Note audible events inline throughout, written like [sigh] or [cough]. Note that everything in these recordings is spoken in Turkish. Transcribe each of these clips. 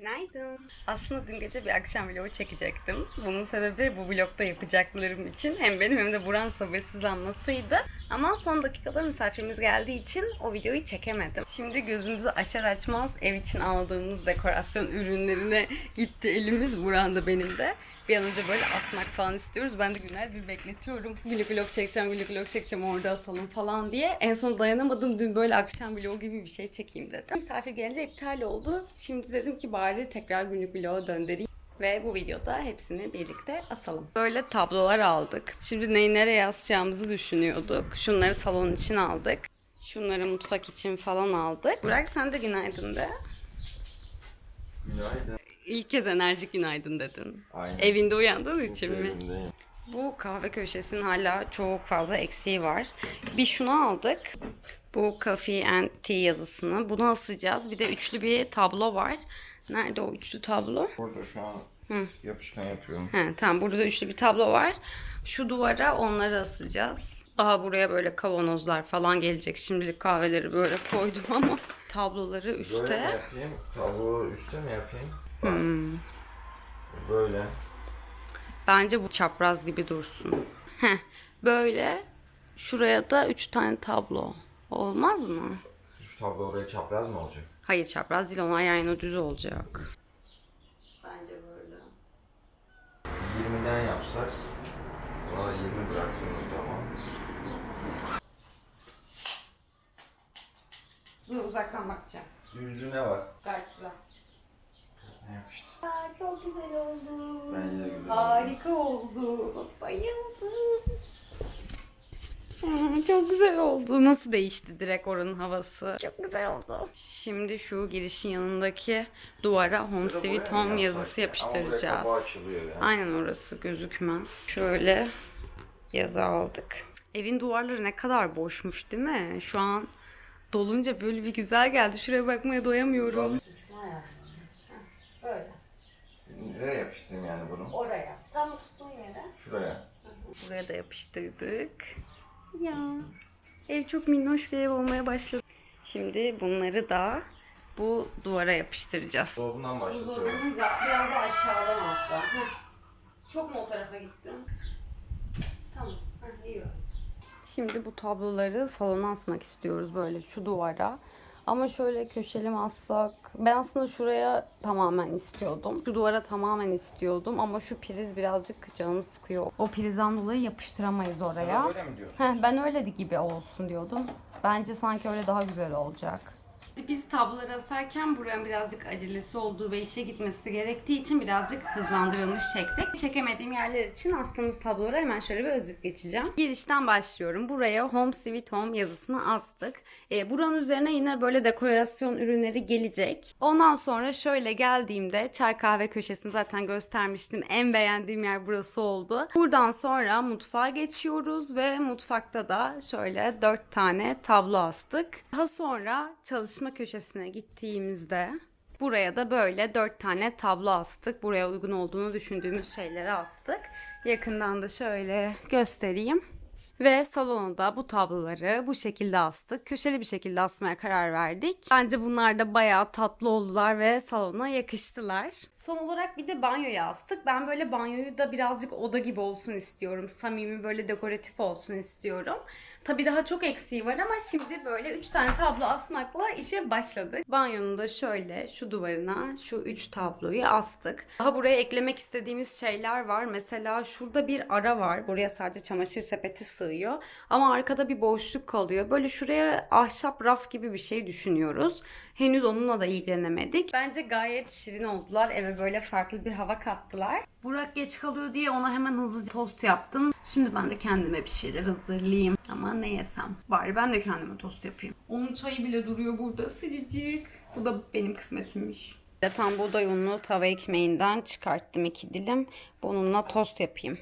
Günaydın. Aslında dün gece bir akşam vlogu çekecektim. Bunun sebebi bu vlogda yapacaklarım için hem benim hem de Buran sabırsızlanmasıydı. Ama son dakikada misafirimiz geldiği için o videoyu çekemedim. Şimdi gözümüzü açar açmaz ev için aldığımız dekorasyon ürünlerine gitti elimiz. Buran da benim de. Bir an önce böyle atmak falan istiyoruz. Ben de günlerdir bekletiyorum. Günlük vlog çekeceğim, günlük vlog çekeceğim orada asalım falan diye. En son dayanamadım. Dün böyle akşam vlog gibi bir şey çekeyim dedim. Misafir gelince iptal oldu. Şimdi dedim ki bari tekrar günlük vloga döndüreyim. Ve bu videoda hepsini birlikte asalım. Böyle tablolar aldık. Şimdi neyi nereye asacağımızı düşünüyorduk. Şunları salon için aldık. Şunları mutfak için falan aldık. Burak sen de günaydın de. Günaydın. İlk kez enerjik günaydın dedin. Aynen. Evinde uyandığın için Çünkü mi? Bu kahve köşesinin hala çok fazla eksiği var. Bir şunu aldık. Bu Coffee and Tea yazısını. Bunu asacağız. Bir de üçlü bir tablo var. Nerede o üçlü tablo? Burada şu an Hı. yapışkan yapıyorum. He, tamam burada da üçlü bir tablo var. Şu duvara onları asacağız. Aha buraya böyle kavanozlar falan gelecek. Şimdilik kahveleri böyle koydum ama [laughs] tabloları Böyle mi yapayım? Tablo üstte mi yapayım? Bak. Hmm. Böyle. Bence bu çapraz gibi dursun. Heh, böyle şuraya da üç tane tablo. Olmaz mı? Şu tablo oraya çapraz mı olacak? Hayır çapraz değil onlar yan yana düz olacak. Bence böyle. 20'den yapsak. Buna da 20 bıraktığımız zaman. Dur uzaktan bakacağım. Yüzüne bak. Gayet güzel. Ne yapıştı? Aa, çok güzel oldu. Bence de güzel oldu. Harika oldu. Bayıldım. Aa, çok güzel oldu. Nasıl değişti direkt oranın havası. Çok güzel oldu. Şimdi şu girişin yanındaki duvara Home Sweet mı Home yapsak yazısı ya? Ama buraya yapıştıracağız. açılıyor yani. Aynen orası gözükmez. Şöyle yazı aldık. Evin duvarları ne kadar boşmuş değil mi? Şu an dolunca böyle bir güzel geldi. Şuraya bakmaya doyamıyorum. Böyle. Nereye yapıştırayım yani bunu? Oraya. Tam tuttuğun yere. Şuraya. Buraya da yapıştırdık. Ya. Ev çok minnoş bir ev olmaya başladı. Şimdi bunları da bu duvara yapıştıracağız. Dolabından başlatıyorum. Biraz da aşağıdan hatta. Çok mu o tarafa gittin? Tamam. Heh, iyi. Şimdi bu tabloları salona asmak istiyoruz böyle şu duvara. Ama şöyle köşeli mi assak? Ben aslında şuraya tamamen istiyordum. Şu duvara tamamen istiyordum ama şu priz birazcık canımı sıkıyor. O prizden dolayı yapıştıramayız oraya. Ha, Böyle mi diyorsun? Heh, ben öyle gibi olsun diyordum. Bence sanki öyle daha güzel olacak. Biz tabloları asarken buranın birazcık acelesi olduğu ve işe gitmesi gerektiği için birazcık hızlandırılmış çektik. Çekemediğim yerler için astığımız tabloları hemen şöyle bir özet geçeceğim. Girişten başlıyorum. Buraya Home Sweet Home yazısını astık. Ee, buranın üzerine yine böyle dekorasyon ürünleri gelecek. Ondan sonra şöyle geldiğimde çay kahve köşesini zaten göstermiştim. En beğendiğim yer burası oldu. Buradan sonra mutfağa geçiyoruz ve mutfakta da şöyle dört tane tablo astık. Daha sonra çalışma köşesine gittiğimizde buraya da böyle dört tane tablo astık. Buraya uygun olduğunu düşündüğümüz şeyleri astık. Yakından da şöyle göstereyim. Ve salona da bu tabloları bu şekilde astık. Köşeli bir şekilde asmaya karar verdik. Bence bunlar da bayağı tatlı oldular ve salona yakıştılar. Son olarak bir de banyoya astık. Ben böyle banyoyu da birazcık oda gibi olsun istiyorum. Samimi böyle dekoratif olsun istiyorum. Tabii daha çok eksiği var ama şimdi böyle 3 tane tablo asmakla işe başladık. Banyonun da şöyle şu duvarına şu 3 tabloyu astık. Daha buraya eklemek istediğimiz şeyler var. Mesela şurada bir ara var. Buraya sadece çamaşır sepeti sığıyor. Ama arkada bir boşluk kalıyor. Böyle şuraya ahşap raf gibi bir şey düşünüyoruz. Henüz onunla da ilgilenemedik. Bence gayet şirin oldular. Eve böyle farklı bir hava kattılar. Burak geç kalıyor diye ona hemen hızlıca tost yaptım. Şimdi ben de kendime bir şeyler hazırlayayım. Ama ne yesem? Bari ben de kendime tost yapayım. Onun çayı bile duruyor burada sıcacık. Bu da benim kısmetimmiş. Tam buğday unlu tava ekmeğinden çıkarttım iki dilim. Bununla tost yapayım.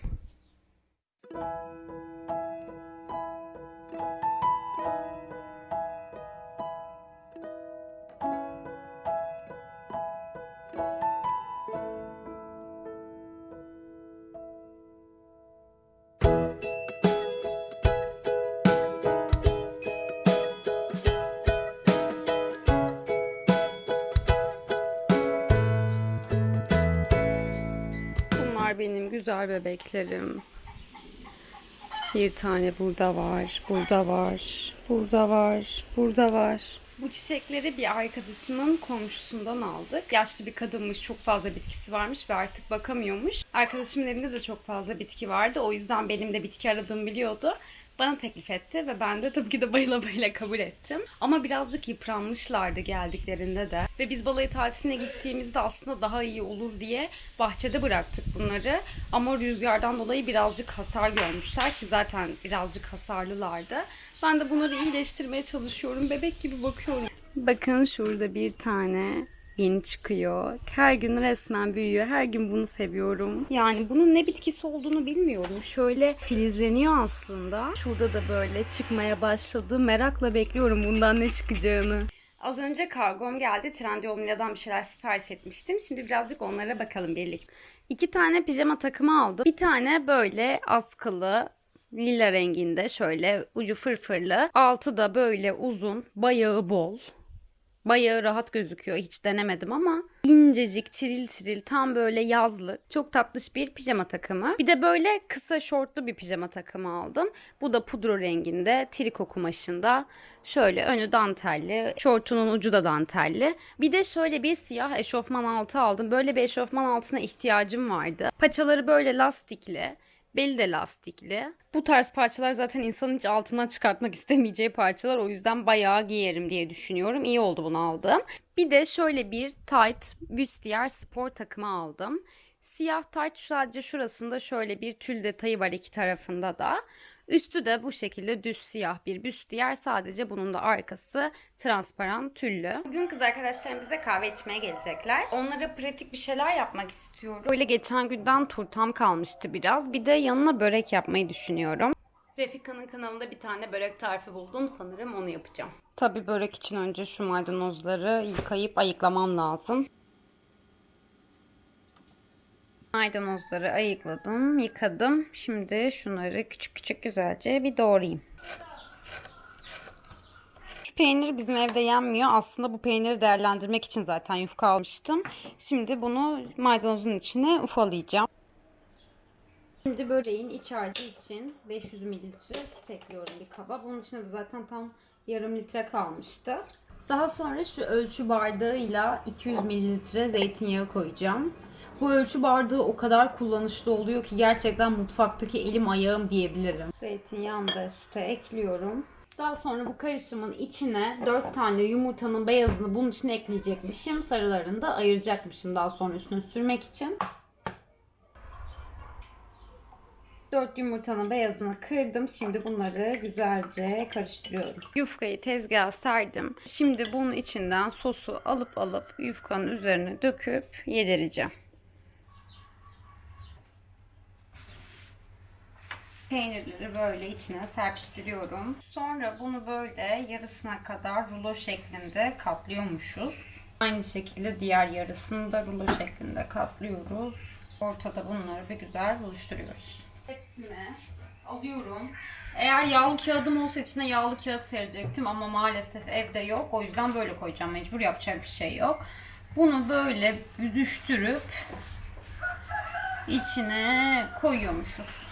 Benim güzel bebeklerim. Bir tane burada var, burada var, burada var, burada var. Bu çiçekleri bir arkadaşımın komşusundan aldık. Yaşlı bir kadınmış, çok fazla bitkisi varmış ve artık bakamıyormuş. Arkadaşımın evinde de çok fazla bitki vardı. O yüzden benim de bitki aradığımı biliyordu. Bana teklif etti ve ben de tabii ki de bayıla bayıla kabul ettim. Ama birazcık yıpranmışlardı geldiklerinde de. Ve biz balayı tatiline gittiğimizde aslında daha iyi olur diye bahçede bıraktık bunları. Ama rüzgardan dolayı birazcık hasar görmüşler ki zaten birazcık hasarlılardı. Ben de bunları iyileştirmeye çalışıyorum. Bebek gibi bakıyorum. Bakın şurada bir tane yeni çıkıyor. Her gün resmen büyüyor. Her gün bunu seviyorum. Yani bunun ne bitkisi olduğunu bilmiyorum. Şöyle filizleniyor aslında. Şurada da böyle çıkmaya başladı. Merakla bekliyorum bundan ne çıkacağını. Az önce kargom geldi. Trendyol Mila'dan bir şeyler sipariş etmiştim. Şimdi birazcık onlara bakalım birlikte. İki tane pijama takımı aldım. Bir tane böyle askılı lila renginde şöyle ucu fırfırlı. Altı da böyle uzun, bayağı bol. Bayağı rahat gözüküyor. Hiç denemedim ama incecik, tiril tiril, tam böyle yazlık. Çok tatlış bir pijama takımı. Bir de böyle kısa şortlu bir pijama takımı aldım. Bu da pudra renginde, triko kumaşında. Şöyle önü dantelli, şortunun ucu da dantelli. Bir de şöyle bir siyah eşofman altı aldım. Böyle bir eşofman altına ihtiyacım vardı. Paçaları böyle lastikli. Beli de lastikli. Bu tarz parçalar zaten insanın hiç altından çıkartmak istemeyeceği parçalar. O yüzden bayağı giyerim diye düşünüyorum. İyi oldu bunu aldığım. Bir de şöyle bir tight büstiyer spor takımı aldım. Siyah tight sadece şurasında şöyle bir tül detayı var iki tarafında da. Üstü de bu şekilde düz siyah bir büstiyer. Sadece bunun da arkası transparan tüllü. Bugün kız arkadaşlarım bize kahve içmeye gelecekler. Onlara pratik bir şeyler yapmak istiyorum. Böyle geçen günden turtam kalmıştı biraz. Bir de yanına börek yapmayı düşünüyorum. Refika'nın kanalında bir tane börek tarifi buldum. Sanırım onu yapacağım. Tabii börek için önce şu maydanozları yıkayıp ayıklamam lazım. Maydanozları ayıkladım, yıkadım. Şimdi şunları küçük küçük güzelce bir doğrayayım. Şu peynir bizim evde yenmiyor. Aslında bu peyniri değerlendirmek için zaten yufka almıştım. Şimdi bunu maydanozun içine ufalayacağım. Şimdi böreğin iç harcı için 500 mililitre süt ekliyorum bir kaba. Bunun içinde de zaten tam yarım litre kalmıştı. Daha sonra şu ölçü bardağıyla 200 mililitre zeytinyağı koyacağım. Bu ölçü bardağı o kadar kullanışlı oluyor ki gerçekten mutfaktaki elim ayağım diyebilirim. Zeytinyağını da süte ekliyorum. Daha sonra bu karışımın içine 4 tane yumurtanın beyazını bunun içine ekleyecekmişim. Sarılarını da ayıracakmışım daha sonra üstüne sürmek için. 4 yumurtanın beyazını kırdım. Şimdi bunları güzelce karıştırıyorum. Yufkayı tezgaha serdim. Şimdi bunun içinden sosu alıp alıp yufkanın üzerine döküp yedireceğim. Peynirleri böyle içine serpiştiriyorum. Sonra bunu böyle yarısına kadar rulo şeklinde katlıyormuşuz. Aynı şekilde diğer yarısını da rulo şeklinde katlıyoruz. Ortada bunları bir güzel buluşturuyoruz. Hepsini alıyorum. Eğer yağlı kağıdım olsa içine yağlı kağıt serecektim ama maalesef evde yok. O yüzden böyle koyacağım. Mecbur yapacak bir şey yok. Bunu böyle büzüştürüp içine koyuyormuşuz.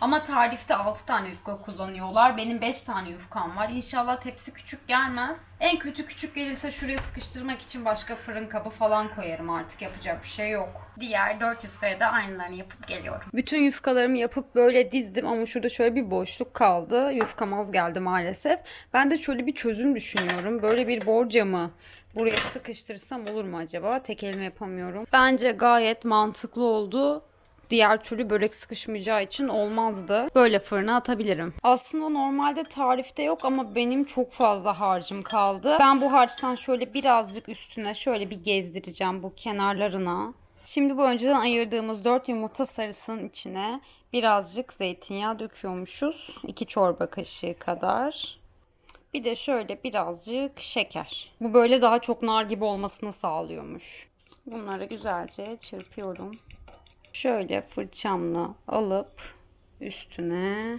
Ama tarifte 6 tane yufka kullanıyorlar. Benim 5 tane yufkam var. İnşallah tepsi küçük gelmez. En kötü küçük gelirse şuraya sıkıştırmak için başka fırın kabı falan koyarım artık. Yapacak bir şey yok. Diğer 4 yufkaya da aynılarını yapıp geliyorum. Bütün yufkalarımı yapıp böyle dizdim ama şurada şöyle bir boşluk kaldı. Yufkam az geldi maalesef. Ben de şöyle bir çözüm düşünüyorum. Böyle bir borcamı buraya sıkıştırsam olur mu acaba? Tek elime yapamıyorum. Bence gayet mantıklı oldu diğer türlü börek sıkışmayacağı için olmazdı. Böyle fırına atabilirim. Aslında normalde tarifte yok ama benim çok fazla harcım kaldı. Ben bu harçtan şöyle birazcık üstüne şöyle bir gezdireceğim bu kenarlarına. Şimdi bu önceden ayırdığımız 4 yumurta sarısının içine birazcık zeytinyağı döküyormuşuz. 2 çorba kaşığı kadar. Bir de şöyle birazcık şeker. Bu böyle daha çok nar gibi olmasını sağlıyormuş. Bunları güzelce çırpıyorum. Şöyle fırçamla alıp üstüne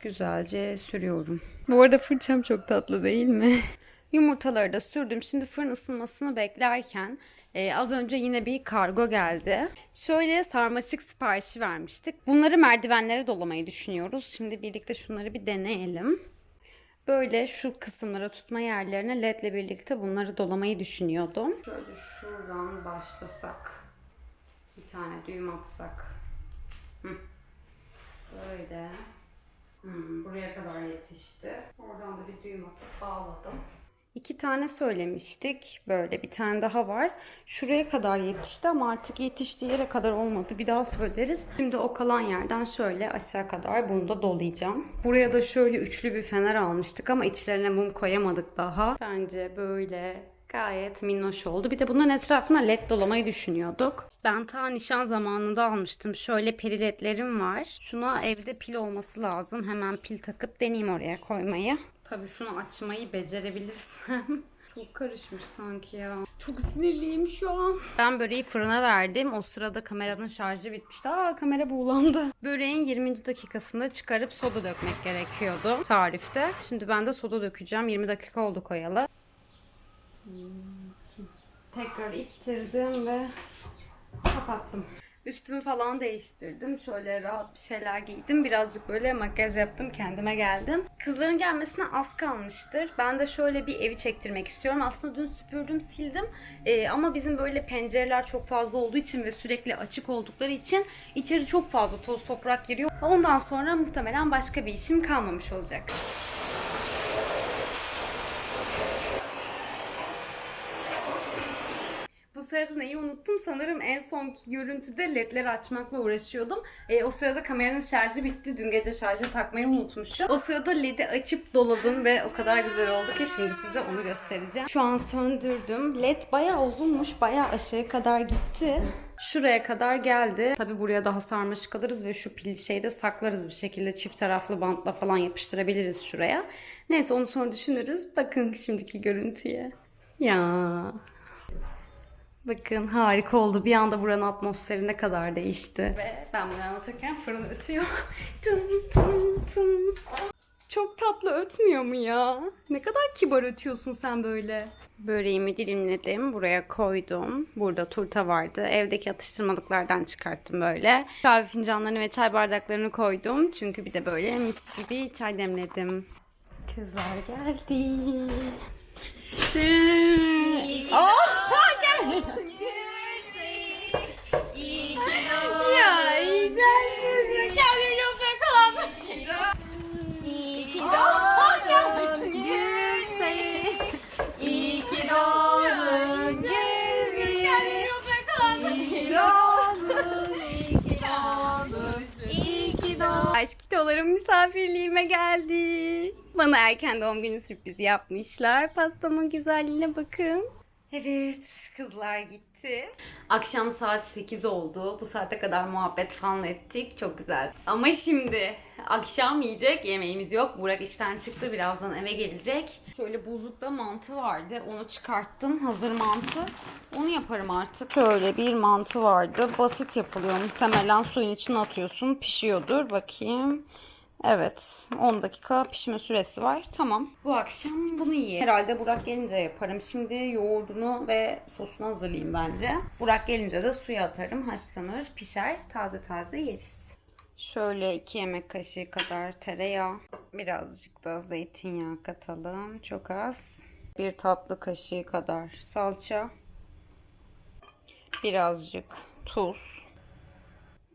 güzelce sürüyorum. Bu arada fırçam çok tatlı değil mi? [laughs] Yumurtaları da sürdüm. Şimdi fırın ısınmasını beklerken e, az önce yine bir kargo geldi. Şöyle sarmaşık siparişi vermiştik. Bunları merdivenlere dolamayı düşünüyoruz. Şimdi birlikte şunları bir deneyelim. Böyle şu kısımlara tutma yerlerine ledle birlikte bunları dolamayı düşünüyordum. Şöyle şuradan başlasak. Bir tane düğüm atsak. Böyle. Hmm, buraya kadar yetişti. Oradan da bir düğüm atıp bağladım. İki tane söylemiştik. Böyle bir tane daha var. Şuraya kadar yetişti ama artık yetiştiği yere kadar olmadı. Bir daha söyleriz. Şimdi o kalan yerden şöyle aşağı kadar bunu da dolayacağım. Buraya da şöyle üçlü bir fener almıştık ama içlerine mum koyamadık daha. Bence böyle gayet minnoş oldu. Bir de bunların etrafına led dolamayı düşünüyorduk. Ben ta nişan zamanında almıştım. Şöyle peri ledlerim var. Şuna evde pil olması lazım. Hemen pil takıp deneyeyim oraya koymayı. Tabii şunu açmayı becerebilirsem. [laughs] Çok karışmış sanki ya. Çok sinirliyim şu an. Ben böreği fırına verdim. O sırada kameranın şarjı bitmişti. Aa kamera buğulandı. Böreğin 20. dakikasında çıkarıp soda dökmek gerekiyordu tarifte. Şimdi ben de soda dökeceğim. 20 dakika oldu koyalı. Tekrar ittirdim ve kapattım. Üstümü falan değiştirdim. Şöyle rahat bir şeyler giydim. Birazcık böyle makyaj yaptım. Kendime geldim. Kızların gelmesine az kalmıştır. Ben de şöyle bir evi çektirmek istiyorum. Aslında dün süpürdüm, sildim. Ee, ama bizim böyle pencereler çok fazla olduğu için ve sürekli açık oldukları için içeri çok fazla toz toprak giriyor. Ondan sonra muhtemelen başka bir işim kalmamış olacak. Bu sırada neyi unuttum? Sanırım en sonki görüntüde ledleri açmakla uğraşıyordum. E, o sırada kameranın şarjı bitti. Dün gece şarja takmayı unutmuşum. O sırada ledi açıp doladım ve o kadar güzel oldu ki şimdi size onu göstereceğim. Şu an söndürdüm. Led bayağı uzunmuş. Bayağı aşağıya kadar gitti. Şuraya kadar geldi. Tabi buraya daha sarmaşık alırız ve şu pil şeyde saklarız bir şekilde. Çift taraflı bantla falan yapıştırabiliriz şuraya. Neyse onu sonra düşünürüz. Bakın şimdiki görüntüye. Ya Bakın harika oldu. Bir anda buranın atmosferi ne kadar değişti. Ve ben bunu anlatırken fırın ötüyor. [laughs] tın tın tın. Çok tatlı ötmüyor mu ya? Ne kadar kibar ötüyorsun sen böyle. Böreğimi dilimledim. Buraya koydum. Burada turta vardı. Evdeki atıştırmalıklardan çıkarttım böyle. Kahve fincanlarını ve çay bardaklarını koydum. Çünkü bir de böyle mis gibi çay demledim. Kızlar geldi. Aa, kitolarım misafirliğime geldi. Bana erken doğum günü sürprizi yapmışlar. Pastamın güzelliğine bakın. Evet, kızlar gitti. Akşam saat 8 oldu. Bu saate kadar muhabbet falan ettik. Çok güzel. Ama şimdi akşam yiyecek yemeğimiz yok. Burak işten çıktı. Birazdan eve gelecek. Şöyle buzlukta mantı vardı. Onu çıkarttım. Hazır mantı. Onu yaparım artık. Şöyle bir mantı vardı. Basit yapılıyor. Muhtemelen suyun içine atıyorsun. Pişiyordur. Bakayım. Evet. 10 dakika pişme süresi var. Tamam. Bu akşam bunu yiyeyim. Herhalde Burak gelince yaparım. Şimdi yoğurdunu ve sosunu hazırlayayım bence. Burak gelince de suya atarım. Haşlanır, pişer. Taze taze yeriz. Şöyle 2 yemek kaşığı kadar tereyağı. Birazcık da zeytinyağı katalım. Çok az. Bir tatlı kaşığı kadar salça. Birazcık tuz.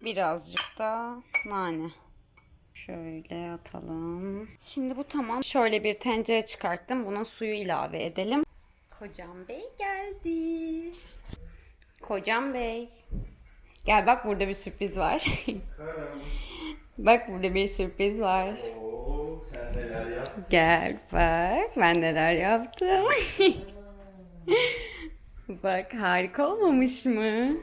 Birazcık da nane. Şöyle atalım. Şimdi bu tamam. Şöyle bir tencere çıkarttım. Buna suyu ilave edelim. Kocam Bey geldi. Kocam Bey. Gel bak burada bir sürpriz var. [laughs] bak burada bir sürpriz var. Gel bak ben neler yaptım. [laughs] bak harika olmamış mı?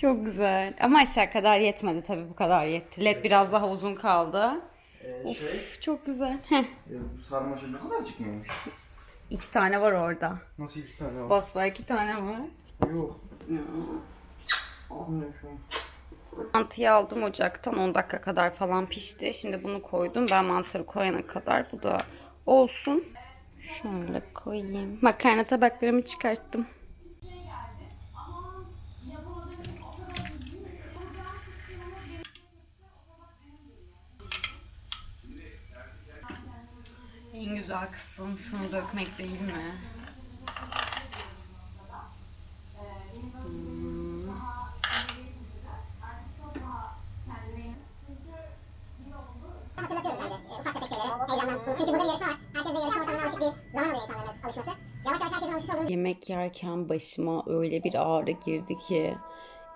Çok güzel. Ama aşağı kadar yetmedi tabii bu kadar yetti. LED biraz daha uzun kaldı. Ee, şey, Üf, çok güzel. Heh. e, bu sarmaşık ne kadar çıkmıyormuş? İki tane var orada. Nasıl iki tane var? Basma iki tane var. Yok. Olmuyor şu an. Mantıyı aldım ocaktan 10 dakika kadar falan pişti. Şimdi bunu koydum. Ben mantarı koyana kadar bu da olsun. Şöyle koyayım. Makarna tabaklarımı çıkarttım. En güzel kısım şunu dökmek değil mi? Hmm. hatırlatıyoruz bence e, ufak tefek şeyleri. Heyecandan. Çünkü burada bir yarışma var. Herkes de yarışma ortamına alışık bir zaman alıyor insanların alışması. Yavaş yavaş herkesin alışmış olduğunu Yemek yerken başıma öyle bir ağrı girdi ki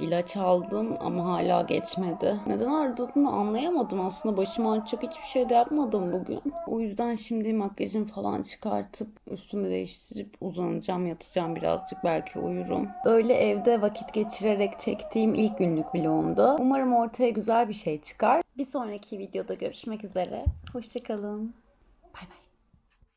ilaç aldım ama hala geçmedi. Neden ağrıdığını anlayamadım aslında. Başıma açacak hiçbir şey de yapmadım bugün. O yüzden şimdi makyajımı falan çıkartıp üstümü değiştirip uzanacağım, yatacağım birazcık belki uyurum. Öyle evde vakit geçirerek çektiğim ilk günlük vlogumdu. Umarım ortaya güzel bir şey çıkar. Bir sonraki videoda görüşmek üzere. Hoşçakalın.